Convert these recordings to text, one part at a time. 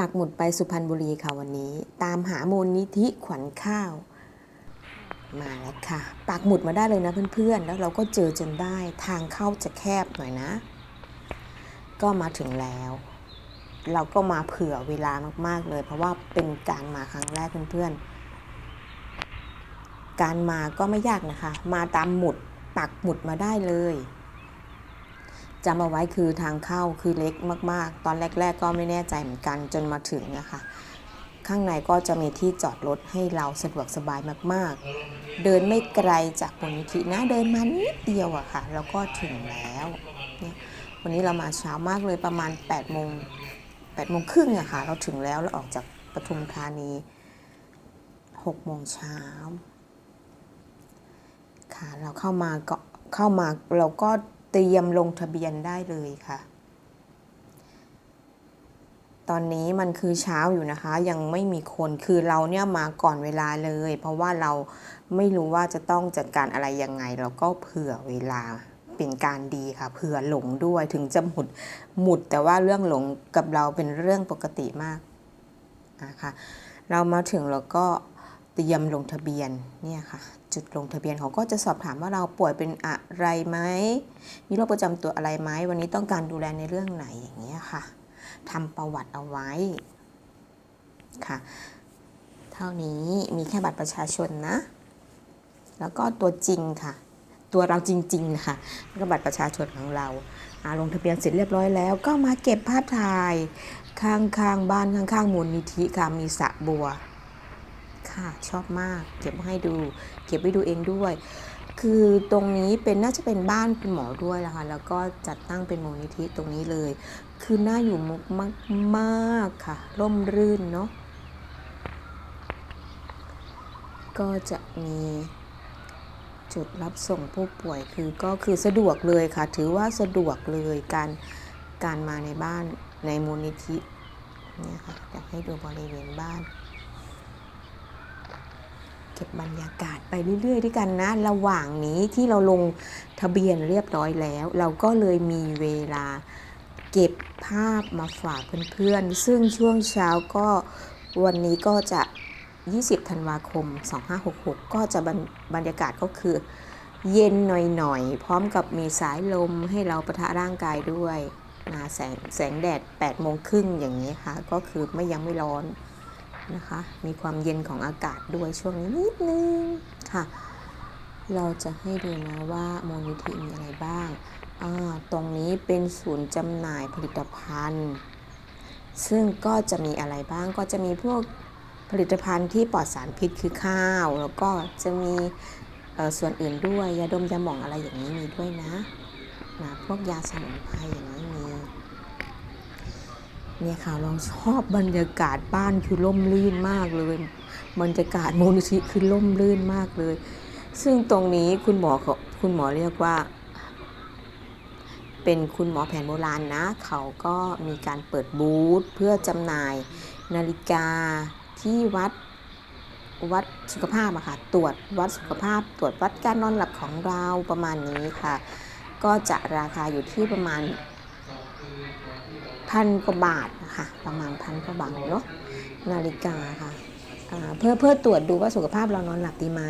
ปักหมุดไปสุพรรณบุรีค่ะวันนี้ ตามหามูลนิธิขวัญข้าว มาแล้วค่ะปักหมุดมาได้เลยนะเพื่อนๆ แล้วเราก็เจอจนได้ทางเข้าจะแคบหน่อยนะ ก็มาถึงแล้ว เราก็มาเผื่อเวลามากๆเลย เพราะว่าเป็นการมาครั้งแรกเพื่อนๆ การมาก็ไม่ยากนะคะ มาตามหมุดปักหมุดมาได้เลย จำเอาไว้คือทางเข้าคือเล็กมากๆ ตอนแรก ๆ ก็ไม่แน่ใจเหมือนกันจนมาถึงนะคะ ข้างในก็จะมีที่จอดรถให้เราสะดวกสบายมากๆ เดินไม่ไกลจากมูลนิธินะเดินมานิดเดียวอะค่ะ แล้วก็ถึงแล้วเนี่ยวันนี้เรามาเช้ามากเลยประมาณ8โมง8โมงครึ่งอะค่ะ เราถึงแล้วเราออกจากปทุมธานี6โมงเช้าค่ะเราเข้ามาก็เข้ามาเราก็ เตรียมลงทะเบียนได้เลยค่ะ ตอนนี้มันคือเช้าอยู่นะคะ ยังไม่มีคนคือเราเนี่ยมาก่อนเวลาเลย เพราะว่าเราไม่รู้ว่าจะต้องจัดการอะไรยังไง เราก็เผื่อเวลาเป็นการดีค่ะ เผื่อหลงด้วยถึงจะหมุดหมุดแต่ว่าเรื่องหลงกับเราเป็นเรื่องปกติมากนะคะเรามาถึงเราก็เตรียมลงทะเบียนเนี่ยค่ะ จุดลงทะเบียนเขาก็จะสอบถามว่าเราป่วยเป็นอะไรไหมมีโรคประจำตัวอะไรไหมวันนี้ต้องการดูแลในเรื่องไหนอย่างเงี้ยค่ะทำประวัติเอาไว้ค่ะ เท่านี้มีแค่บัตรประชาชนนะ แล้วก็ตัวจริงค่ะ ตัวเราจริงๆนะคะก็บัตรประชาชนของเราอาลงทะเบียนเสร็จเรียบร้อยแล้ว ก็มาเก็บภาพถ่ายข้างๆบ้านข้างๆมูลนิธิค่ะมีสระบัว ค่ะ ชอบมาก เก็บมาให้ดู เก็บไว้ดูเองด้วย คือตรงนี้เป็นน่าจะเป็นบ้านคุณหมอด้วยนะคะแล้วก็จัดตั้งเป็นมูลนิธิตรงนี้เลย คือน่าอยู่มุกมากมากค่ะ ร่มรื่นเนาะก็จะมีจุดรับส่งผู้ป่วยคือก็คือสะดวกเลยค่ะ ถือว่าสะดวกเลยการการมาในบ้านในมูลนิธิเนี่ยค่ะอยากให้ดูบริเวณบ้าน ก็บบรรยากาศไปเรื่อยๆ ด้วยกันนะ ระหว่างนี้ที่เราลงทะเบียนเรียบร้อยแล้ว เราก็เลยมีเวลาเก็บภาพมาฝากเพื่อนๆ ซึ่งช่วงเช้าก็วันนี้ก็จะ 20 ธันวาคม 2566 ก็จะบรรบรรยากาศก็คือ เย็นหน่อยๆ พร้อมกับมีสายลมให้เราประทะร่างกายด้วยนะแสงแสงแดด 8 โมงครึ่งอย่างนี้ค่ะ ก็คือไม่ยังไม่ร้อน นะคะ มีความเย็นของอากาศด้วยช่วงนี้นิดนึงค่ะ เราจะให้ดูนะว่ามูลนิธิมีอะไรบ้างาตรงนี้เป็นศูนย์จำหน่ายผลิตภัณฑ์ ซึ่งก็จะมีอะไรบ้างก็จะมีพวกผลิตภัณฑ์ที่ปลอดสารพิษคือข้าว แล้วก็จะมีส่วนอื่นด้วยยาดมยาหม่องอะไรอย่างนี้มีด้วยนะนะพวกยาสมุนไพรอย่างนี้ เนี่ยค่ะเราชอบบรรยากาศบ้านคือร่มรื่นมากเลย บรรยากาศมูลนิธิคือร่มรื่นมากเลย ซึ่งตรงนี้คุณหมอเขาคุณหมอเรียกว่า เป็นคุณหมอแผนโบราณนะ เขาก็มีการเปิดบูธเพื่อจำหน่ายนาฬิกาที่วัดวัดสุขภาพอะค่ะ ตรวจวัดสุขภาพ ตรวจวัดการนอนหลับของเราประมาณนี้ค่ะ ก็จะราคาอยู่ที่ประมาณ พันกว่าบาทนะคะประมาณพันกว่าบาทเนาะนาฬิกาค่ะเพื่อเพื่อตรวจดูว่าสุขภาพเรานอนหลับดีไหม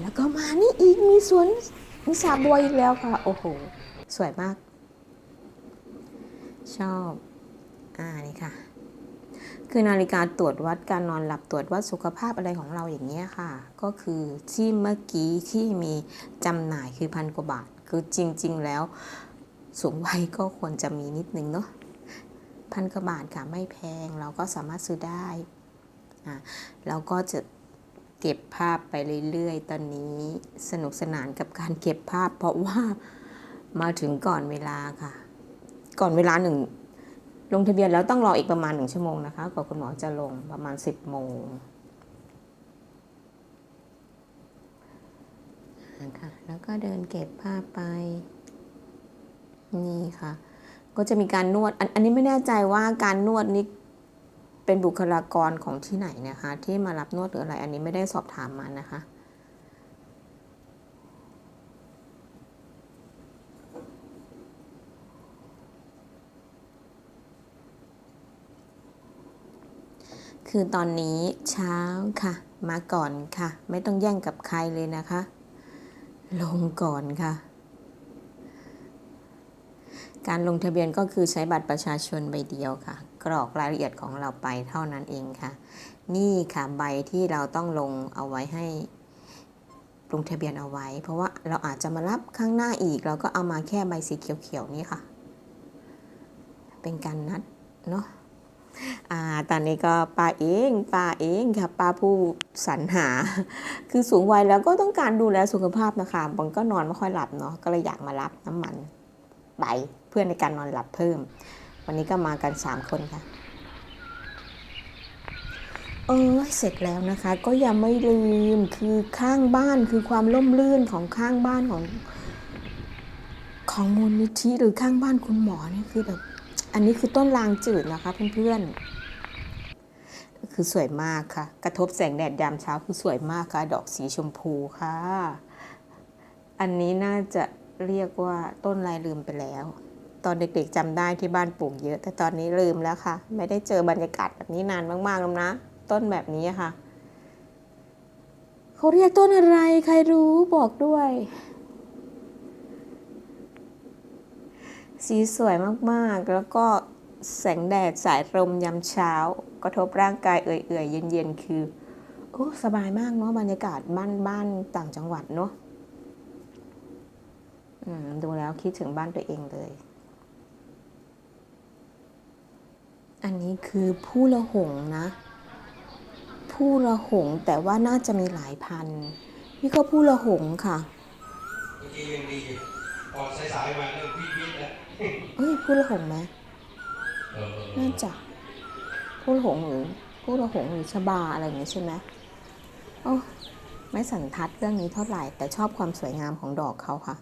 แล้วก็มานี่อีกมีสวนมีสาบัวอีกแล้วค่ะ โอ้โห สวยมาก ชอบอ่านี่ค่ะ คือนาฬิกาตรวจวัดการนอนหลับตรวจวัดสุขภาพอะไรของเราอย่างเงี้ยค่ะ ก็คือที่เมื่อกี้ที่มีจำหน่ายคือพันกว่าบาท คือจริง ๆ แล้วสูงวัยก็ควรจะมีนิดนึงเนาะ พันกว่าบาทค่ะไม่แพงเราก็สามารถซื้อได้อะเราก็จะเก็บภาพไปเรื่อยๆ ตอนนี้สนุกสนานกับการเก็บภาพ เพราะว่ามาถึงก่อนเวลาค่ะ ก่อนเวลาหนึ่งลงทะเบียนแล้วต้องรออีกประมาณหนึ่งชั่วโมงนะคะกว่าคุณหมอจะลงประมาณ 10 โมงนะคะแล้วก็เดินเก็บภาพไป นี่ค่ะ ก็จะมีการนวด อันนี้ไม่แน่ใจว่าการนวดนี้เป็นบุคลากรของที่ไหนนะคะ ที่มารับนวดหรืออะไร อันนี้ไม่ได้สอบถามมานะคะ คือตอนนี้เช้าค่ะ มาก่อนค่ะ ไม่ต้องแย่งกับใครเลยนะคะ ลงก่อนค่ะ การลงทะเบียนก็คือใช้บัตรประชาชนใบเดียวค่ะ กรอกรายละเอียดของเราไปเท่านั้นเองค่ะ นี่ค่ะใบที่เราต้องลงเอาไว้ให้ลงทะเบียนเอาไว้ เพราะว่าเราอาจจะมารับข้างหน้าอีก เราก็เอามาแค่ใบสีเขียวๆนี่ค่ะ เป็นการนัดเนาะอ่าตอนนี้ก็ป้าเองป้าเองค่ะป้าผู้สรรหา คือสูงวัยแล้วก็ต้องการดูแลสุขภาพนะคะบางก็นอนไม่ค่อยหลับเนาะก็เลยอยากมารับน้ำมันไป เพื่อในการนอนหลับเพิ่ม วันนี้ก็มากัน 3 คนค่ะเออเสร็จแล้วนะคะก็ยังไม่ลืมคือข้างบ้านคือความล่มลื่นของข้างบ้านของของมูลนิธิหรือข้างบ้านคุณหมอนี่คือแบบอันนี้คือต้นลางจืดนะคะเพื่อนๆคือสวยมากค่ะ กระทบแสงแดดยามเช้าคือสวยมากค่ะ ดอกสีชมพูค่ะ อันนี้น่าจะเรียกว่าต้นลายลืมไปแล้ว ตอนเด็กๆจำได้ที่บ้านปลูกเยอะ แต่ตอนนี้ลืมแล้วค่ะ ไม่ได้เจอบรรยากาศแบบนี้นานมากๆแล้วนะ ต้นแบบนี้ค่ะเขาเรียกต้นอะไรใครรู้บอกด้วย สีสวยมากๆ แล้วก็แสงแดดสายลมยามเช้า กระทบร่างกายเอื่อยๆ เย็นๆ คือโอ้สบายมากเนาะบรรยากาศบ้านบ้านต่างจังหวัดเนาะอืมดูแล้วคิดถึงบ้านตัวเองเลย อันนี้คือผู้ละหงนะ ผู้ละหงแต่ว่าน่าจะมีหลายพันธุ์นี่ก็ผู้ละหงค่ะเมื่อกี้ยังดีพอสายๆมาเริ่มพีดๆแล้วเอ้ยผู้ละหงไหมเออน่าจะผู้ละหงหรือผู้ละหงหรือชบาอะไรอย่างเงี้ยใช่ไหมโอ้ไม่สันทัดเรื่องนี้เท่าไหร่ แต่ชอบความสวยงามของดอกเขาค่ะ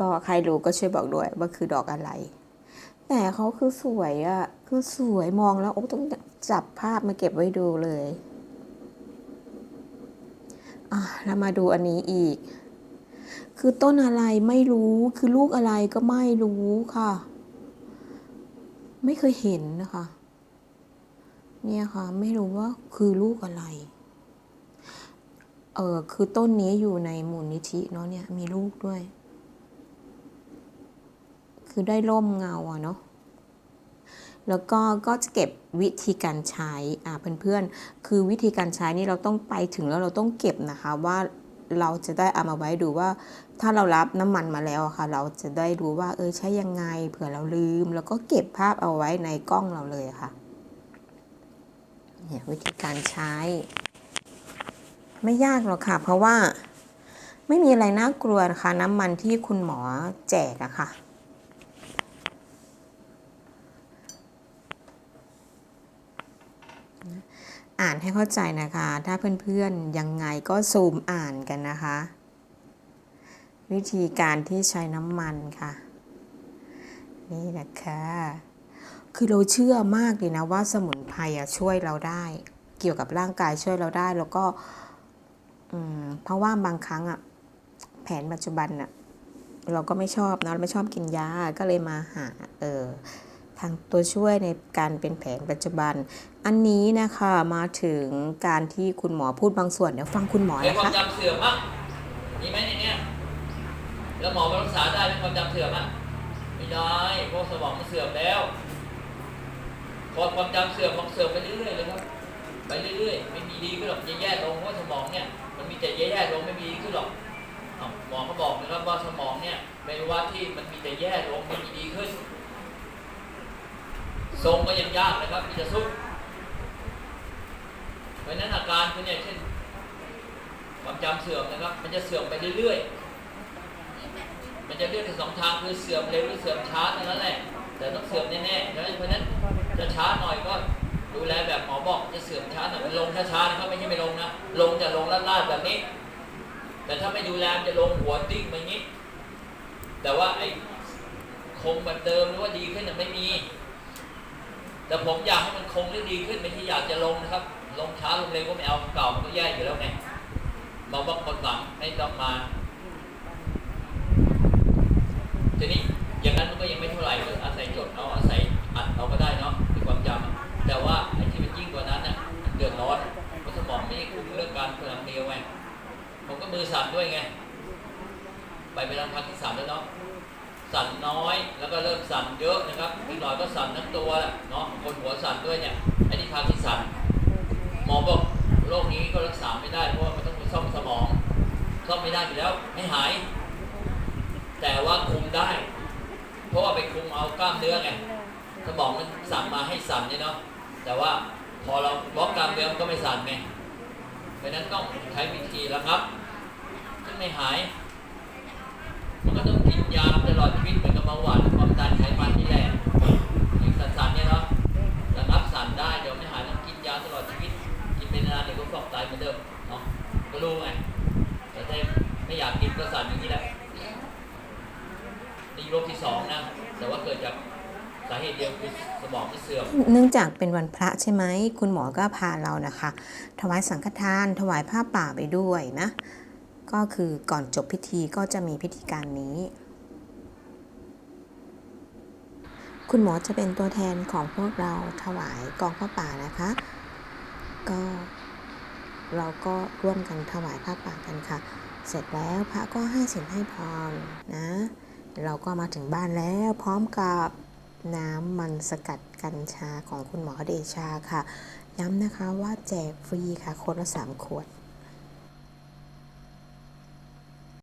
ก็ใครรู้ก็ช่วยบอกด้วยว่าคือดอกอะไร แต่เขาคือสวยอะ คือสวยมองแล้วโอ้ต้องจับภาพมาเก็บไว้ดูเลย อะแล้วมาดูอันนี้อีก คือต้นอะไรไม่รู้ คือลูกอะไรก็ไม่รู้ค่ะ ไม่เคยเห็นนะคะ เนี่ยค่ะ ไม่รู้ว่าคือลูกอะไร เออคือต้นนี้อยู่ในมูลนิธิเนาะเนี่ย มีลูกด้วย คือได้ร่มเงาอะเนาะแล้วก็ก็จะเก็บวิธีการใช้อ่าเพื่อนๆ คือวิธีการใช้นี่เราต้องไปถึงแล้วเราต้องเก็บนะคะว่าเราจะได้เอามาไว้ดูว่า ถ้าเรารับน้ำมันมาแล้วค่ะ เราจะได้รู้ว่าเออใช้ยังไงเผื่อเราลืม แล้วก็เก็บภาพเอาไว้ในกล้องเราเลยค่ะเนี่ยวิธีการใช้ ไม่ยากหรอกค่ะ เพราะว่าไม่มีอะไรน่ากลัวนะคะน้ำมันที่คุณหมอแจกอะค่ะ อ่านให้เข้าใจนะคะ ถ้าเพื่อนๆยังไงก็ซูมอ่านกันนะคะ วิธีการที่ใช้น้ำมันค่ะ นี่นะคะ คือเราเชื่อมากเลยนะว่าสมุนไพรช่วยเราได้ เกี่ยวกับร่างกายช่วยเราได้แล้วก็เพราะว่าบางครั้งอะแผนปัจจุบันอะเราก็ไม่ชอบนะเราไม่ชอบกินยาก็เลยมาหาเออ ทางตัวช่วยในการเป็นแผนปัจจุบัน อันนี้นะคะมาถึงการที่คุณหมอพูดบางส่วนเดี๋ยวฟังคุณหมอเป็นนะความจำเสื่อมมั้งมีไหมในเนี้ยแล้วหมอมารักษาได้เป็นความจำเสื่อมมั้งไม่ได้เพราะสมองมันเสื่อมแล้วพอความจำเสื่อมมันเสื่อมไปเรื่อยๆเลยครับไปเรื่อยๆไม่มีดีขึ้นหรอกจะแย่ลงเพราะสมองเนี่ยมันมีแต่แย่ๆลงไม่มีดีขึ้นหรอกหมอเขาบอกนะครับว่าสมองเนี่ยเป็นวัยวะที่มันมีแต่แย่ลงไม่มีดีขึ้น ทรงก็ยังยากนะครับมีแต่สุดเพราะฉะนั้นอาการคุณเนี่ยเช่นความจำเสื่อมนะครับ มันจะเสื่อมไปเรื่อยๆ มันจะเลือกเป็นสองทางคือเสื่อมเร็วหรือเสื่อมช้าเท่านั้นแหละแต่ต้องเสื่อมแน่ๆเพราะฉะนั้นจะช้าหน่อยก็ดูแลแบบหมอบอกจะเสื่อมช้าหน่อยมันลงช้าๆนะครับไม่ใช่ไม่ลงนะลงจะลงลาดๆแบบนี้ แต่ถ้าไม่ดูแลจะลงหัวติ้งแบบนี้ แต่ว่าไอ้คงแบบเดิมหรือว่าดีขึ้นน่ไม่มี แต่ผมอยากให้มันคงหรืดีขึ้นไม่ใช่อยากจะลงนะครับ ลงช้าลงเร็วก็ไม่เอาเก่ามันก็แย่อยู่แล้วไงเราบอกคนหลังให้ต้องมาทีนี้อย่างนั้นมันก็ยังไม่เท่าไหร่ก็อาศัยจดเอาอาศัยอัดเราก็ได้เนาะในความจำแต่ว่าไอ้ที่มันยิ่งกว่านั้นเนี่ยเดือดร้อนเพราะสมองไม่คุ้มเรื่องการพลังเดียวไงผมก็มือสั่นด้วยไง ไปไปรังพักที่สามแล้วเนาะ สั่นน้อย แล้วก็เริ่มสั่นเยอะนะครับอีกหน่อยก็สั่นทั้งตัวแหละเนาะคนหัวสั่นด้วยเนี่ยไอ้นี่ภาคที่สั่นหมอบอกโรคนี้ก็รักษาไม่ได้เพราะว่ามันต้องไปซ่อมสมองซ่อมไม่ได้อยู่แล้วไม่หาย แต่ว่าคุมได้ เพราะว่าไปคุมเอากล้ามเนื้อไงสมองมันสั่งมาให้สั่นเนี่ยเนาะแต่ว่าพอเราบล็อกกล้ามเนื้อมันก็ไม่สั่นไงเพราะนั้นต้องใช้วิธีระงับซึ่งไม่หายมันก็ต้อง ยาตลอดชีวิตเหมือนกับเบาหวานความดันไขมันนี่แหละกินสั่นๆเนี่ยเนาะระงับสั่นได้เดี๋ยวไม่หายต้องกินยาตลอดชีวิต กินเป็นนานเดี๋ยวก็ฟอกไตเหมือนเดิมเนาะก็รู้ไงแต่ถ้าไม่อยากกินก็สั่นอย่างนี้แหละนี่โรคที่สองนะแต่ว่าเกิดจากสาเหตุเดียวคือสมองเสื่อมเนื่องจากเป็นวันพระใช่ไหมคุณหมอก็พาเรานะคะ ถวายสังฆทาน ถวายผ้าป่าไปด้วยนะ ก็คือก่อนจบพิธีก็จะมีพิธีการนี้ คุณหมอจะเป็นตัวแทนของพวกเราถวายกองผ้าป่านะคะ ก็เราก็ร่วมกันถวายผ้าป่ากันค่ะ เสร็จแล้วพระก็ให้สินให้พรนะ เราก็มาถึงบ้านแล้วพร้อมกับน้ำมันสกัดกัญชาของคุณหมอเดชาค่ะ ย้ำนะคะว่าแจกฟรีค่ะคนละ3ขวด